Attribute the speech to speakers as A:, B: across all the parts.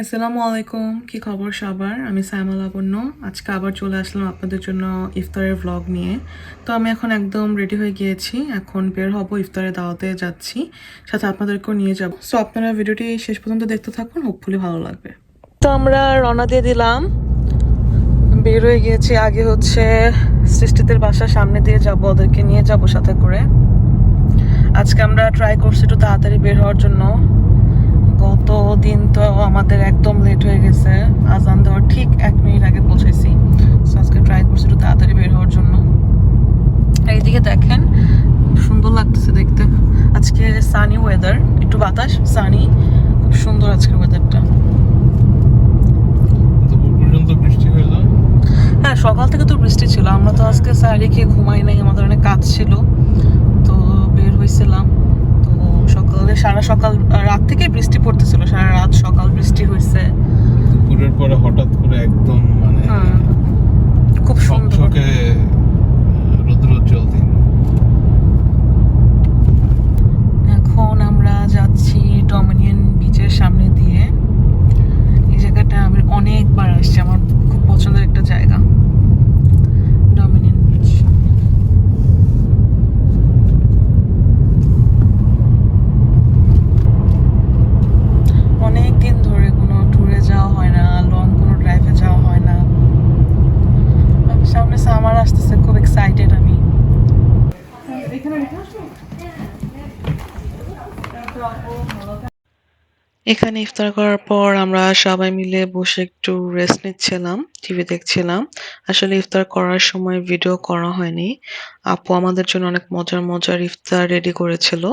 A: আসসালামু আলাইকুম, কি খবর সবার? আমি সাইমা লাবণ্য আজকে আবার চলে আসলাম আপনাদের জন্য ইফতারের ভ্লগ নিয়ে। তো আমি এখন একদম রেডি হয়ে গিয়েছি। এখন বের হব ইফতারের দাওয়াতে যাচ্ছি। সাথে আপনাদেরকেও নিয়ে যাব। সো আপনারা ভিডিওটি শেষ পর্যন্ত দেখতে থাকুন। হোপফুলি ভালো লাগবে। তো আমরা রওনা দিয়ে দিলাম। বের হয়ে গিয়েছি। আগে হচ্ছে সৃষ্টিদের বাসার সামনে দিয়ে যাব। ওদেরকে নিয়ে যাব সাথে করে। আজকে আমরা ট্রাই করছি একটু তাড়াতাড়ি বের হওয়ার জন্য। গত দিন তো আমাদের একদম লেট হয়ে গেছে। আজান দেওয়ার ঠিক এক মিনিট আগে পৌঁছেছি আজকে ট্রাই করছি একটু তাড়াতাড়ি বের হওয়ার জন্য। এইদিকে দেখেন সুন্দর লাগতেছে দেখতে। আজকে সানি ওয়েদার একটু বাতাস সানি খুব সুন্দর আজকে ওয়েদারটা
B: বৃষ্টি হ্যাঁ
A: সকাল থেকে তো বৃষ্টি ছিল। আমরা তো আজকে সারি খেয়ে ঘুমাই নাই আমাদের অনেক কাজ ছিল। তো বের হয়েছিলাম সারা সকাল রাত থেকে বৃষ্টি পড়তেছিল সারা রাত সকাল বৃষ্টি হয়েছে
B: দুপুরের পরে হঠাৎ করে একদম মানে
A: হুম, খুব সুন্দর।
B: রৌদ্রোজ্জ্বল দিন
A: এখন আমরা যাচ্ছি ডমিনিয়ন বিচের সামনে দিয়ে এই জায়গাটা আমি অনেকবার আসছি আমার খুব পছন্দের একটা জায়গা ডমিনিয়ন বিচ অনেক দিন ধরে কোনো ট্যুরে যাওয়া হয় না লং কোনো ড্রাইভে যাওয়া হয় না সামনে সামার আসতেছে খুব এক্সাইটেড আমি এখানে ইফতার করার পর আমরা সবাই মিলে বসে একটু রেস্ট নিচ্ছিলাম টিভি দেখছিলাম। আসলে ইফতার করার সময় ভিডিও করা হয়নি। আপু আমাদের জন্য অনেক মজার মজার ইফতার রেডি করেছিল।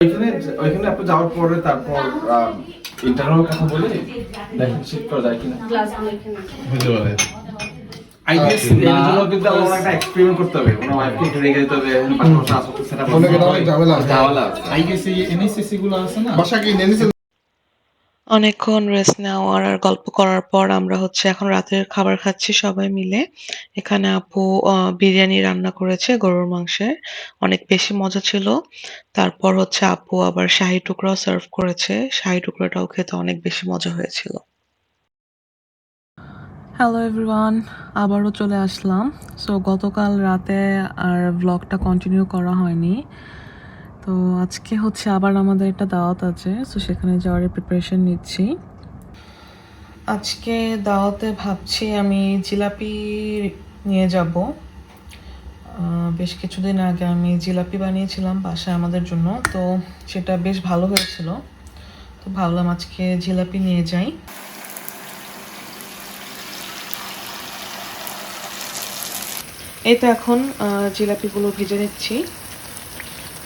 C: ওইখানে ওইখানে আপনি যাওয়ার পরে তারপর ইন্টারনাল কথা বলে দেখেন শিফট করা যায় কিনা।
B: পারে
C: আই গেস এর জন্য কিন্তু আমার একটা এক্সপেরিমেন্ট করতে হবে। কোনো ওয়াইফকে ঘুরে যেতে হবে পাসপোর্ট আসতে সেটা
D: অনেক অনেক ঝামেলা
C: ঝামেলা
D: আই গেস এই এনএসএসসি গুলো আছে না? বাসা কি এনএসএস
A: অনেকক্ষণ রেস্ট নেওয়ার আর গল্প করার পর আমরা হচ্ছে এখন রাতের খাবার খাচ্ছি সবাই মিলে। এখানে আপু আহ, বিরিয়ানি রান্না করেছে গরুর মাংসের। অনেক বেশি মজা ছিল। তারপর হচ্ছে আপু আবার শাহি টুকরাও সার্ভ করেছে। শাহি টুকরাটাও খেতে অনেক বেশি মজা হয়েছিল। হ্যালো এভরিওয়ান আবারও চলে আসলাম। সো গতকাল রাতে আর ব্লগটা কন্টিনিউ করা হয়নি। তো, আজকে হচ্ছে আবার আমাদের একটা দাওয়াত আছে। সো সেখানে যাওয়ার প্রিপারেশন নিচ্ছি। আজকে দাওয়াতে ভাবছি আমি জিলাপি নিয়ে যাব। বেশ কিছুদিন আগে আমি জিলাপি বানিয়েছিলাম বাসায় আমাদের জন্য। তো, সেটা বেশ ভালো হয়েছিল। তো, ভাবলাম আজকে জিলাপি নিয়ে যাই। এই তো এখন জিলাপিগুলো ভেজে নিচ্ছি।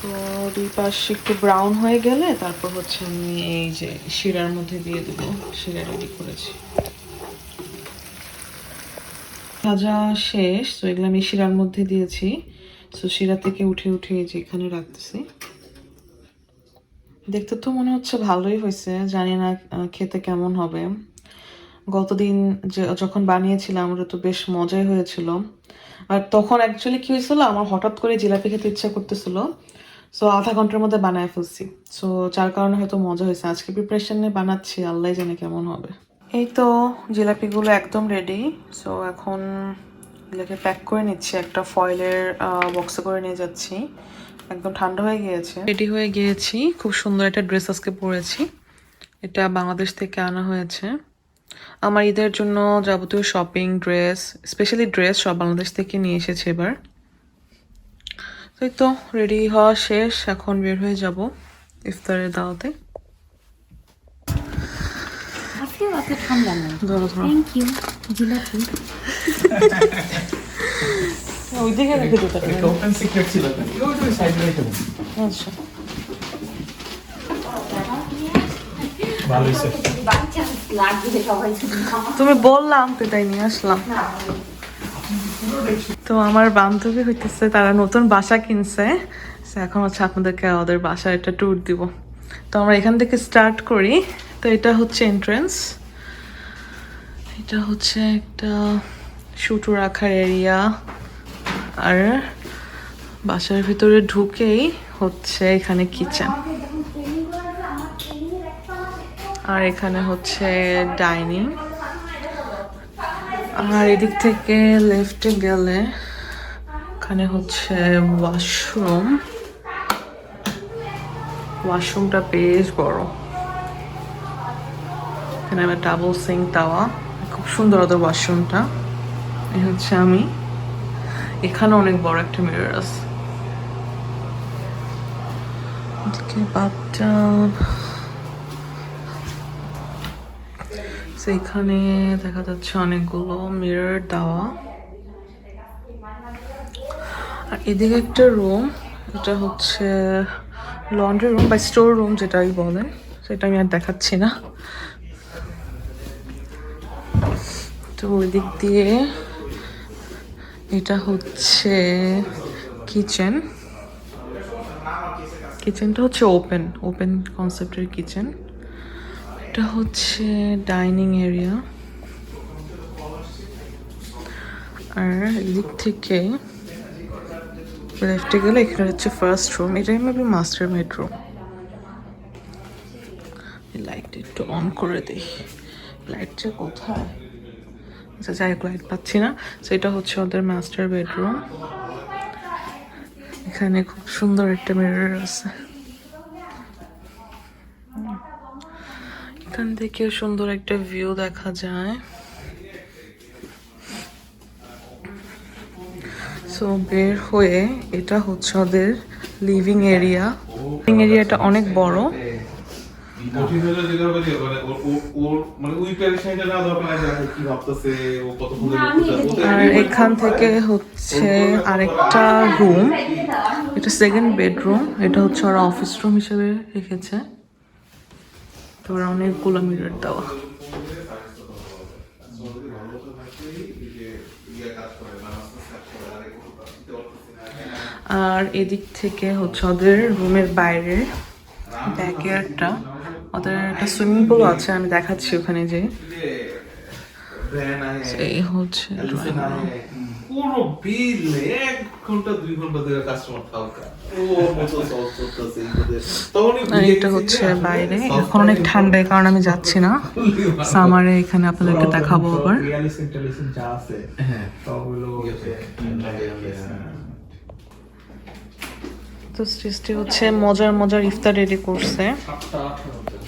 A: তো দুই পাশ একটু ব্রাউন হয়ে গেলে তারপর হচ্ছে আমি এই যে শিরার মধ্যে দিয়ে দেবো। শিরা রেডি করেছি। ভাজা শেষ, তো এগুলো আমি শিরার মধ্যে দিয়েছি। তো শিরা থেকে উঠে উঠে যে এখানে রাখতেছি। দেখতে তো মনে হচ্ছে ভালোই হয়েছে, জানি না খেতে কেমন হবে। গতদিন যে যখন বানিয়েছিলাম, ওটা তো বেশ মজাই হয়েছিল। আর তখন অ্যাকচুয়ালি কি হয়েছিল, আমার হঠাৎ করে জিলাপি খেতে ইচ্ছা করতেছিল সো আধা ঘণ্টার মধ্যে বানায় ফেলছি। সো যার কারণে হয়তো মজা হয়েছে। আজকে প্রিপারেশনে বানাচ্ছি, আল্লাহ জানে কেমন হবে। এই তো জিলাপিগুলো একদম রেডি সো এখন এগুলোকে প্যাক করে নিচ্ছি। একটা ফয়েলের বক্সে করে নিয়ে যাচ্ছি। একদম ঠান্ডা হয়ে গিয়েছে। রেডি হয়ে গিয়েছি। খুব সুন্দর একটা ড্রেস আজকে পরেছি। এটা বাংলাদেশ থেকে আনা হয়েছে। আমার ঈদের জন্য যাবতীয় শপিং ড্রেস স্পেশালি ড্রেস সব বাংলাদেশ থেকে নিয়ে এসেছে এবার। তো তো রেডি হওয়া শেষ এখন বের হয়ে যাব ইফতারের দাওয়াতে।
E: জিলাপি।
A: ওই দিকে রেখে দিতে আচ্ছা। তুমি বললাম তো তাই নিয়ে আসলাম। তো আমার বান্ধবী হইতেছে তারা নতুন বাসা কিনছে। এখন হচ্ছে আপনাদেরকে ওদের বাসার একটা ট্যুর দিব। তো আমরা এখান থেকে স্টার্ট করি। তো এটা হচ্ছে এন্ট্রেন্স এটা হচ্ছে একটা শুটু রাখার এরিয়া আর বাসার ভিতরে ঢুকেই হচ্ছে এখানে কিচেন আর এখানে হচ্ছে ডাইনিং। আর এদিক থেকে লেফটে গেলে এখানে হচ্ছে ওয়াশরুম। ওয়াশরুমটা বেশ বড়। এখানে আমার ডাবল সিং তাওয়া খুব সুন্দর ওদের ওয়াশরুমটা। এই হচ্ছে আমি। এখানে অনেক বড় একটা মিরর আছে। বাথটাব। এখানে দেখা যাচ্ছে অনেকগুলো মিরর দেওয়া। আর এদিকে একটা রুম এটা হচ্ছে লন্ড্রি রুম বা স্টোর রুম যেটাই বলেন, সেটা আমি আর দেখাচ্ছি না। তো ওই দিক দিয়ে এটা হচ্ছে কিচেন কিচেনটা হচ্ছে ওপেন ওপেন কনসেপ্টের কিচেন এটা হচ্ছে ডাইনিং এরিয়া। আর এদিক থেকে লেফটে গেলে এখানে হচ্ছে ফার্স্ট রুম এটাই মেবি মাস্টার বেডরুম লাইটটা একটু অন করে দিই। লাইট যে কোথায়? আচ্ছা যাই লাইট পাচ্ছি না। সেটা হচ্ছে ওদের মাস্টার বেডরুম এখানে খুব সুন্দর একটা মিরর আছে। এখান থেকে সুন্দর একটা ভিউ দেখা যায়। সো বের হয়ে এটা হচ্ছে ওদের লিভিং এরিয়া লিভিং এরিয়াটা অনেক বড়।
C: এখান
A: থেকে হচ্ছে আরেকটা রুম এটা সেকেন্ড বেডরুম এটা হচ্ছে ওরা অফিস রুম হিসেবে রেখেছে। তো ওরা অনেকগুলো মিরর দেওয়া। আর এদিক থেকে হচ্ছে ওদের রুমের বাইরে ব্যাকয়ার্ডটা ওদের একটা সুইমিং পুল আছে আমি দেখাচ্ছি ওখানে যে। এই হচ্ছে room।
C: বিল এক ঘণ্টা দুই ঘণ্টা ধরে কাস্টমার থাকা
A: এটা হচ্ছে বাইরে। এখন অনেক ঠান্ডা এই কারণে আমি যাচ্ছি না। সামারে এখানে আপনাদেরকে দেখাবো আবার।
C: হ্যাঁ।
A: তো সৃষ্টি হচ্ছে মজার মজার ইফতার রেডি করছে।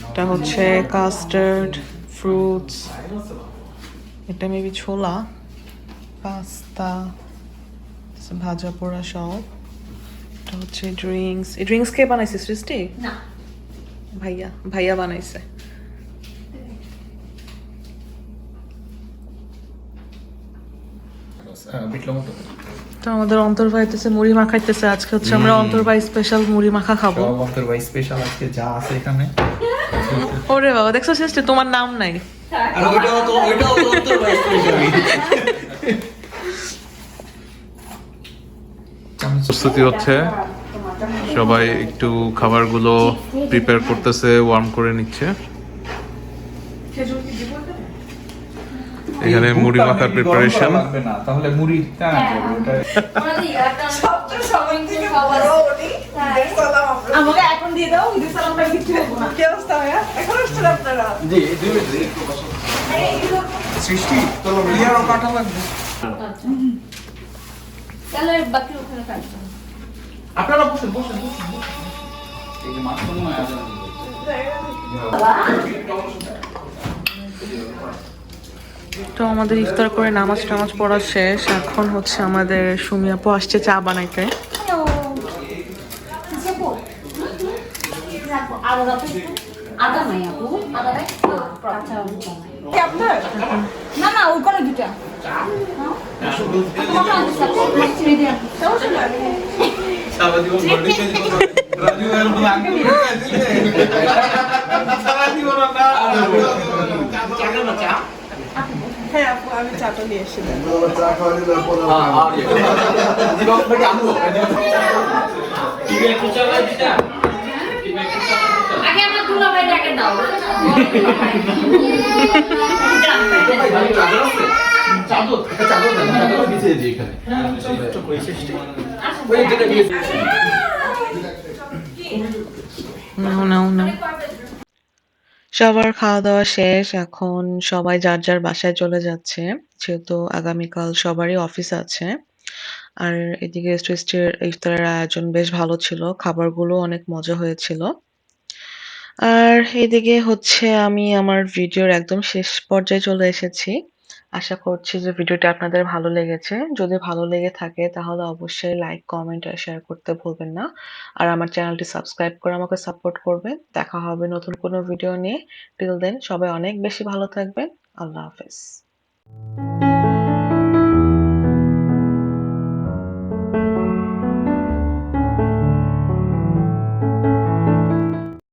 A: এটা হচ্ছে কাস্টার্ড ফ্রুটস এটা মেবি ছোলা। পাস্তা ভাজা পোড়া সব এটা হচ্ছে ড্রিঙ্কস এই ড্রিঙ্কস কে বানাইছে সৃষ্টি?
E: না।
A: ভাইয়া ভাইয়া বানাইছে। তো আমাদের অন্তর ভাইতেছে মুড়ি মাখাইতেছে আজকে হচ্ছে আমরা অন্তর ভাই স্পেশাল মুড়ি মাখা খাব।
D: অন্তর ভাই স্পেশাল আজকে যা আছে এখানে।
A: ওরে বাবা দেখছ সৃষ্টি? তোমার নাম নাই।
D: আর ওইটাও তো ওইটাও তো অন্তর ভাই স্পেশালি
B: প্রস্তুতি হচ্ছে। সবাই একটু খাবারগুলো প্রিপেয়ার করতেছে ওয়ার্ম করে নিচ্ছে। এখানে মুড়ি মাখার প্রিপারেশন
D: তাহলে মুড়িটা ওটা
E: আমাকে এখন দিয়ে দাও সালামটা কিছু
D: সৃষ্টি তোর ইয়ারও কাটা লাগবে।
E: তাহলে বাকি ওখানে কাটবো
D: আপনারা বসেন বসেন বসেন এই যে মাছ
A: তো আমাদের ইফতার করে নামাজ টামাজ পড়া শেষ। এখন হচ্ছে আমাদের সুমি আপু আসছে চা বানাইতে।
E: না না ওখানে দুটা
C: সারা জীবন বডি চেঞ্জ করে রাজু এর মতো আঙ্গুল ঢুকায় দিলে সারা জীবন না
E: দাও
A: নাও নাও নাও। সবার খাওয়া দাওয়া শেষ এখন সবাই যার যার বাসায় চলে যাচ্ছে যেহেতু আগামীকাল সবারই অফিস আছে। আর এদিকে সৃষ্টির ইফতারের আয়োজন বেশ ভালো ছিল খাবারগুলো অনেক মজা হয়েছিল। আর এদিকে হচ্ছে আমি আমার ভিডিওর একদম শেষ পর্যায়ে চলে এসেছি। আশা করছি যে ভিডিওটা আপনাদের ভালো লেগেছে। যদি ভালো লেগে থাকে তাহলে অবশ্যই লাইক কমেন্ট আর শেয়ার করতে ভুলবেন না। আর আমার চ্যানেলটি সাবস্ক্রাইব করে আমাকে সাপোর্ট করবেন। দেখা হবে নতুন কোনো ভিডিও নিয়ে। টিল দেন সবাই অনেক বেশি ভালো থাকবেন। আল্লাহ হাফেজ।